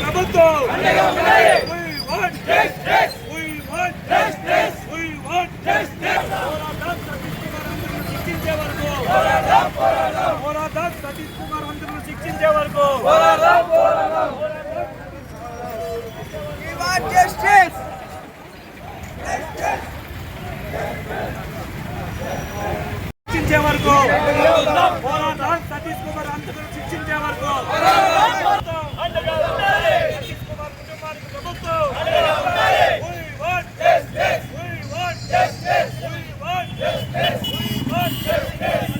ప్రభుత్వం We want justice. We want justice. We want justice. పోరాటం సతీష్ కుమార్ అందరూ శిక్షించే వరకు పోరాటం పోరాటం సతీష్ కుమార్ అందరూ శిక్షించే వరకు We want justice. శిక్షించే వరకు పోరాటం సతీష్ కుమార్ అందరూ శిక్షించే వరకు సతీష్ కుమార్ కుటుంబానికి ప్రభుత్వం We want justice. We want justice. We want justice. We want justice.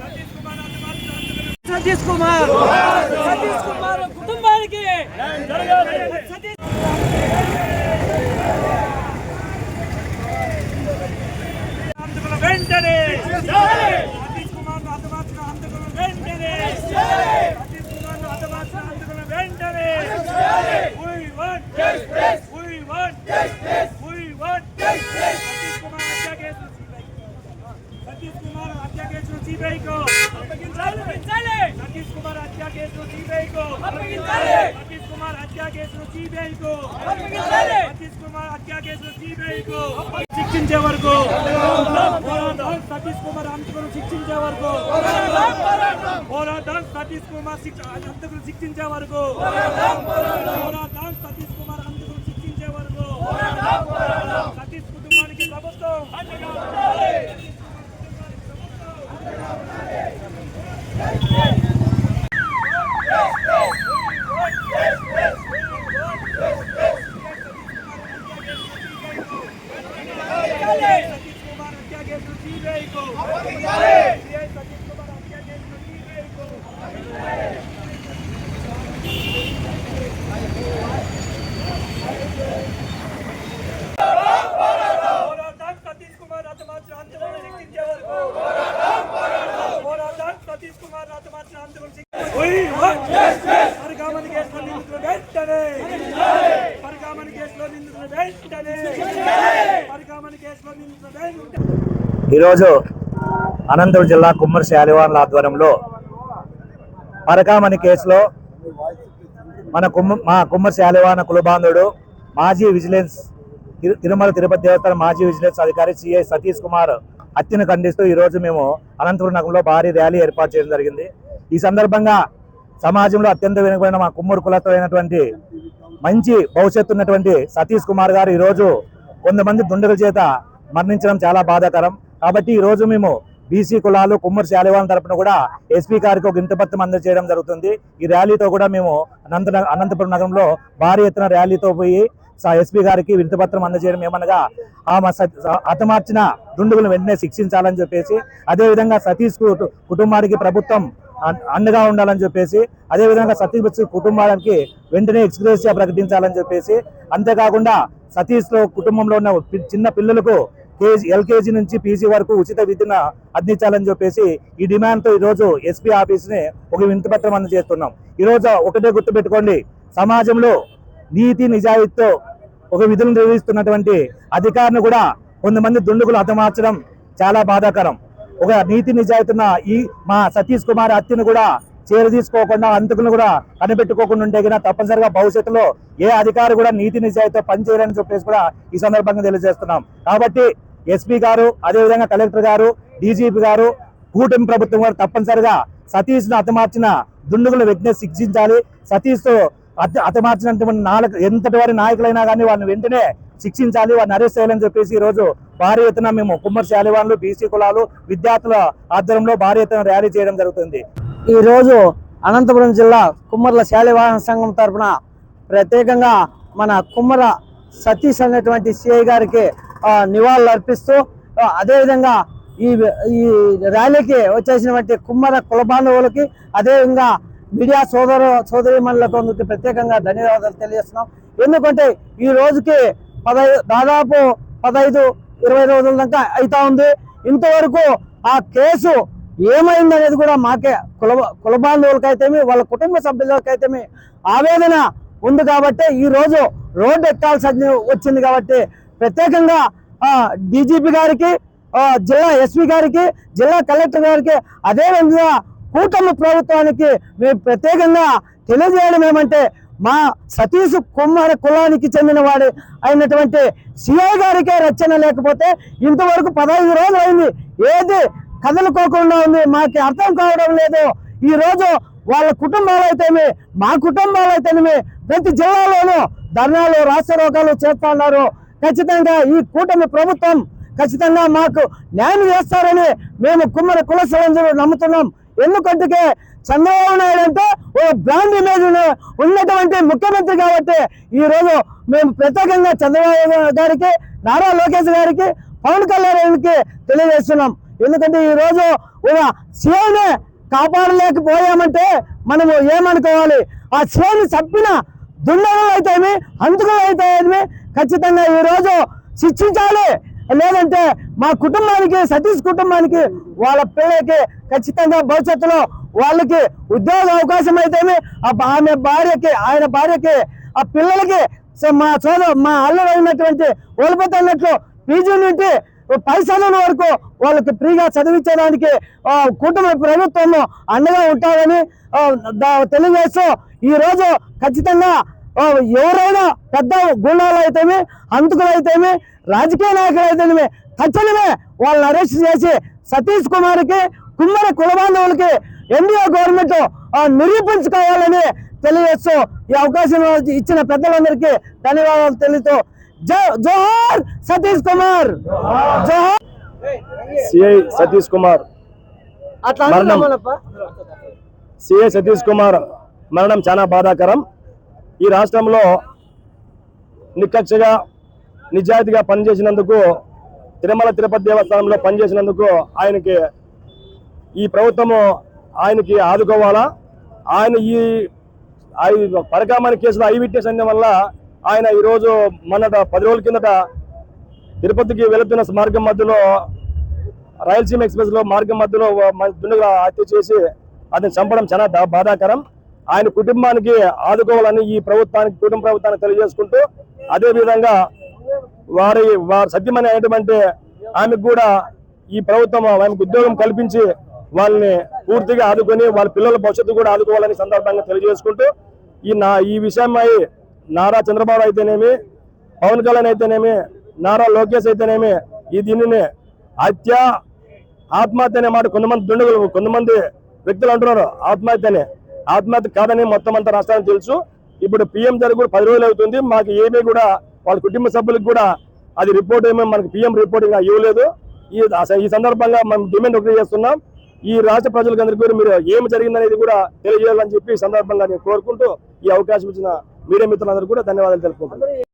Satish Kumar అందరూ సతీష్ కుమార్. సతీష్ కుమార్ కుటుంబానికి. సతీష్ వెంటనే సతీష్ కుమార్ హతమార్చిన హంతకుల వెంటనే సతీష్ కుమార్ హతమార్చిన హంతకుల వెంటనే We want justice. We want justice. We want justice. Satish Kumar హత్య కేసు సిబిఐ సతీష్ కుమార్ హత్య కేసు సిబిఐ కో అప్పగించాలి సతీష్ కుమార్ హత్య కేసు సిబిఐ కో అప్పగించాలి సతీష్ కుమార్ హత్య కేసు సిబిఐ కో అప్పగించాలి సతీష్ కుమార్ హత్య కేసు సిబిఐ కు శిక్షించే వరకు. సతీష్ కుమార్ హంతకులు శిక్షించే వరకు. పోరాటం! సతీష్ కుమార్ హంతకులు శిక్షించే వరకు. పోరాటం! సతీష్ కుమార్ హంతకులు శిక్షించే వరకు. సతీష్ కుటుంబానికి ప్రభుత్వం. సతీష్ కుమార్ హత్య కేసు సిబిఐ కు సిఐ సతీష్ కుమార్ హత్య కేసు సిబిఐ కు పోరాటం సతీష్ కుమార్ హతమార్చిన హంతకులను శిక్షించే వరకు పోరాటం సతీష్ కుమార్ హతమార్చిన హంతకులను శిక్షించే పరిగామని కేసులో నిందితులు వెంటనే. పరిగామని కేసులో నిందితులు వెంటనే. పరిగామని కేసులో నిందితులు వెంటనే. ఈరోజు అనంతపురం జిల్లా కుమ్మరి శాలివాన్ల ఆధ్వర్యంలో పరకామణి కేసులో మన కుమ్మ మా కుమ్మరి శాలివాన కులబాంధుడు మాజీ విజిలెన్స్ తిరు- తిరుమల తిరుపతి దేవస్థానం మాజీ విజిలెన్స్ అధికారి సిఐ సతీష్ కుమార్ హత్యను ఖండిస్తూ ఈరోజు మేము అనంతపురం నగరంలో భారీ ర్యాలీ ఏర్పాటు చేయడం జరిగింది. ఈ సందర్భంగా సమాజంలో అత్యంత వెనుకబడిన మా కుమ్మరి అయినటువంటి మంచి భవిష్యత్తు ఉన్నటువంటి సతీష్ కుమార్ గారు ఈరోజు కొంతమంది దుండగుల చేత మరణించడం చాలా బాధాకరం. కాబట్టి ఈ రోజు మేము బీసీ కులాలు కుమ్మరి శాలివాన్ తరపున కూడా ఎస్పీ గారికి ఒక ఇంటిపత్రం అందజేయడం జరుగుతుంది. ఈ ర్యాలీతో కూడా మేము అనంత అనంతపురం నగరంలో భారీ ఎత్తున ర్యాలీతో పోయి ఎస్పీ గారికి వింతపత్రం అందజేయడం ఏమనగా ఆమె సత్- హతమార్చిన దుండుగులను వెంటనే శిక్షించాలని చెప్పేసి అదేవిధంగా సతీష్ కుటుంబానికి ప్రభుత్వం అండగా ఉండాలని చెప్పేసి అదేవిధంగా సతీష్ కుటుంబానికి వెంటనే ఎక్స్గ్రేసియా ప్రకటించాలని చెప్పేసి అంతేకాకుండా సతీష్లో కుటుంబంలో ఉన్న చిన్న పిల్లలకు కేజీ ఎల్కేజీ నుంచి పీజీ వరకు ఉచిత విద్యను అందించాలని చెప్పేసి ఈ డిమాండ్తో ఈరోజు ఎస్పీ ఆఫీస్ని ఒక వింతపత్రం అందజేస్తున్నాం. ఈరోజు ఒకటే గుర్తుపెట్టుకోండి సమాజంలో నీతి నిజాయితీతో ఒక విధులు నిర్వహిస్తున్నటువంటి అధికారిని కూడా కొంతమంది దుండుకులు హతమార్చడం చాలా బాధాకరం. ఒక నీతి నిజాయితున్న ఈ మా సతీష్ కుమార్ హత్యను కూడా చేరదీసుకోకుండా అంతకులను కూడా కనిపెట్టుకోకుండా ఉంటే కనుక తప్పనిసరిగా భవిష్యత్తులో ఏ అధికారి కూడా నీతి నిజాయితీతో పనిచేయాలని చెప్పేసి కూడా ఈ సందర్భంగా తెలియజేస్తున్నాం. కాబట్టి ఎస్పీ గారు అదేవిధంగా కలెక్టర్ గారు డీజీపీ గారు కూటమి ప్రభుత్వం గారు తప్పనిసరిగా సతీష్ను హతమార్చిన దుండుగుల వెంటనే శిక్షించాలి. సతీష్తో హత- నాలుగు ఎంతటి వారి నాయకులైనా కానీ వాళ్ళని వెంటనే శిక్షించాలి వారిని అరెస్ట్ చేయాలని చెప్పేసి ఈరోజు రోజు భారీ ఎత్తున మేము కుమ్మరి శాలివాన్లు బీసీ కులాలు విద్యార్థుల ఆధ్వర్యంలో భారీ ఎత్తున ర్యాలీ చేయడం జరుగుతుంది. ఈ రోజు అనంతపురం జిల్లా కుమ్మర్ల శాలివాహన సంఘం తరఫున ప్రత్యేకంగా మన కుమ్మర సతీష్ అనేటువంటి సిఐ గారికి నివాళులు అర్పిస్తూ అదేవిధంగా ఈ ఈ ర్యాలీకి వచ్చేసినటువంటి కుమ్మర కుల బాంధవులకి అదేవిధంగా మీడియా సోదరు సోదరిమణులకు ప్రత్యేకంగా ధన్యవాదాలు తెలియజేస్తున్నాం. ఎందుకంటే ఈ రోజుకి పదహైదు దాదాపు పదహైదు ఇరవై రోజుల దాకా అవుతా ఉంది. ఇంతవరకు ఆ కేసు ఏమైంది అనేది కూడా మాకే కుల కుల బాంధవులకైతేమి వాళ్ళ కుటుంబ సభ్యులకైతేమి ఆవేదన ఉంది కాబట్టి ఈరోజు రోడ్డు ఎక్కాల్సి వచ్చింది కాబట్టి ప్రత్యేకంగా డీజీపీ గారికి జిల్లా ఎస్పీ గారికి జిల్లా కలెక్టర్ గారికి అదేవిధంగా కూటమి ప్రభుత్వానికి మేము ప్రత్యేకంగా తెలియజేయడం ఏమంటే మా సతీష్ కుమార కులానికి చెందిన వాడు అయినటువంటి సిఐ గారికే రచన లేకపోతే ఇంతవరకు పదహైదు రోజులు అయింది. ఏది కదలుకోకుండా ఉంది. మాకు అర్థం కావడం లేదు. ఈ రోజు వాళ్ళ కుటుంబాలు అయితేమి మా కుటుంబాలు అయితేనేమి ప్రతి జిల్లాలోనూ ధర్నాలు రాష్ట్రోగాలు చేస్తున్నారు ఖచ్చితంగా ఈ కూటమి ప్రభుత్వం ఖచ్చితంగా మాకు న్యాయం చేస్తారని మేము కుమ్మరి కుల నమ్ముతున్నాం. ఎందుకంటే చంద్రబాబు నాయుడు అంటే ఓ బ్రాండ్ ఇమేజ్ ఉన్నటువంటి ముఖ్యమంత్రి కాబట్టి ఈ రోజు మేము ప్రత్యేకంగా చంద్రబాబు గారికి నారా లోకేష్ గారికి పవన్ కళ్యాణ్ గారికి తెలియజేస్తున్నాం. ఎందుకంటే ఈ రోజు ఒక సీఎంని కాపాడలేకపోయామంటే మనము ఏమనుకోవాలి? ఆ సీఎంని చప్పిన దుండగులు అయితేమి హంతకులు అయితేమి ఖచ్చితంగా ఈ రోజు శిక్షించాలి. లేదంటే మా కుటుంబానికి సతీష్ కుటుంబానికి వాళ్ళ పిల్లలకి ఖచ్చితంగా భవిష్యత్తులో వాళ్ళకి ఉద్యోగ అవకాశం అయితేమి ఆమె భార్యకి ఆయన భార్యకి ఆ పిల్లలకి మా సోదరు మా అల్లుడు అయినటువంటి ఓడిపోతున్నట్లు పీజీ నుండి పైసల వరకు వాళ్ళకి ఫ్రీగా చదివించడానికి ఆ, కూటమి ప్రభుత్వం అండగా ఉంటారని తెలియజేస్తూ ఈ రోజు ఖచ్చితంగా ఎవరైనా పెద్ద గుండాలు అయితేమి హంతకులు అయితేమి రాజకీయ నాయకులు అయితేనేమి తక్షణమే వాళ్ళని అరెస్ట్ చేసి సతీష్ కుమార్కి కుమ్మర కులబాంధవులకి ఎన్డీఏ గవర్నమెంట్ ఆ, నిరూపించుకోవాలని తెలియజేస్తూ ఈ అవకాశం ఇచ్చిన పెద్దలందరికీ ధన్యవాదాలు తెలుస్తూ జో- జోహార్ సతీష్ కుమార్. జోహార్. సిఐ సతీష్ కుమార్. మరణం. సిఐ సతీష్ కుమార్ మరణం చాలా బాధాకరం. ఈ రాష్ట్రంలో నిక్కచ్చగా నిజాయితీగా పనిచేసినందుకు తిరుమల తిరుపతి దేవస్థానంలో పనిచేసినందుకు ఆయనకి ఈ ప్రభుత్వము ఆయనకి ఆదుకోవాలా? ఆయన ఈ ఐ- పరకామణి కేసులో ఐ విట్నెస్ అయిన వల్ల ఆయన ఈరోజు మొన్నట పది రోజుల కిందట తిరుపతికి వెళుతున్న మార్గం మధ్యలో రాయలసీమ ఎక్స్ప్రెస్లో మార్గం మధ్యలో మ- దుండగా హత్య చేసి అతను చంపడం చాలా బాధాకరం. ఆయన కుటుంబానికి ఆదుకోవాలని ఈ ప్రభుత్వానికి కుటుంబ ప్రభుత్వానికి తెలియజేసుకుంటూ అదేవిధంగా వారి వారి సత్యమని అయినటువంటి ఆమెకు కూడా ఈ ప్రభుత్వం ఆమెకు ఉద్యోగం కల్పించి వాళ్ళని పూర్తిగా ఆదుకొని వాళ్ళ పిల్లల భవిష్యత్తు కూడా ఆదుకోవాలని సందర్భంగా తెలియజేసుకుంటూ ఈ నా ఈ విషయమై నారా చంద్రబాబు అయితేనేమి పవన్ కళ్యాణ్ అయితేనేమి నారా లోకేష్ అయితేనేమి ఈ దీనిని హత్య ఆత్మహత్య అనే మాట కొంతమంది దుండగులు కొంతమంది వ్యక్తులు అంటున్నారు. ఆత్మహత్యనే ఆత్మహత్య కాదని మొత్తం అంతా రాష్ట్రానికి తెలుసు. ఇప్పుడు పిఎం జరిగి కూడా పది రోజులు అవుతుంది. మాకు ఏమీ కూడా వాళ్ళ కుటుంబ సభ్యులకు కూడా అది రిపోర్ట్ ఏమో మనకి పిఎం రిపోర్ట్ ఇంకా ఇవ్వలేదు. ఈ ఈ సందర్భంగా మనం డిమాండ్ ఒకటి చేస్తున్నాం. ఈ రాష్ట్ర ప్రజలకు అందరికీ కూడా మీరు ఏమి జరిగిందనేది కూడా తెలియజేయాలని చెప్పి సందర్భంగా నేను కోరుకుంటూ ఈ అవకాశం ఇచ్చిన మీడియా మిత్రులందరూ కూడా ధన్యవాదాలు తెలుపుకుంటున్నాను.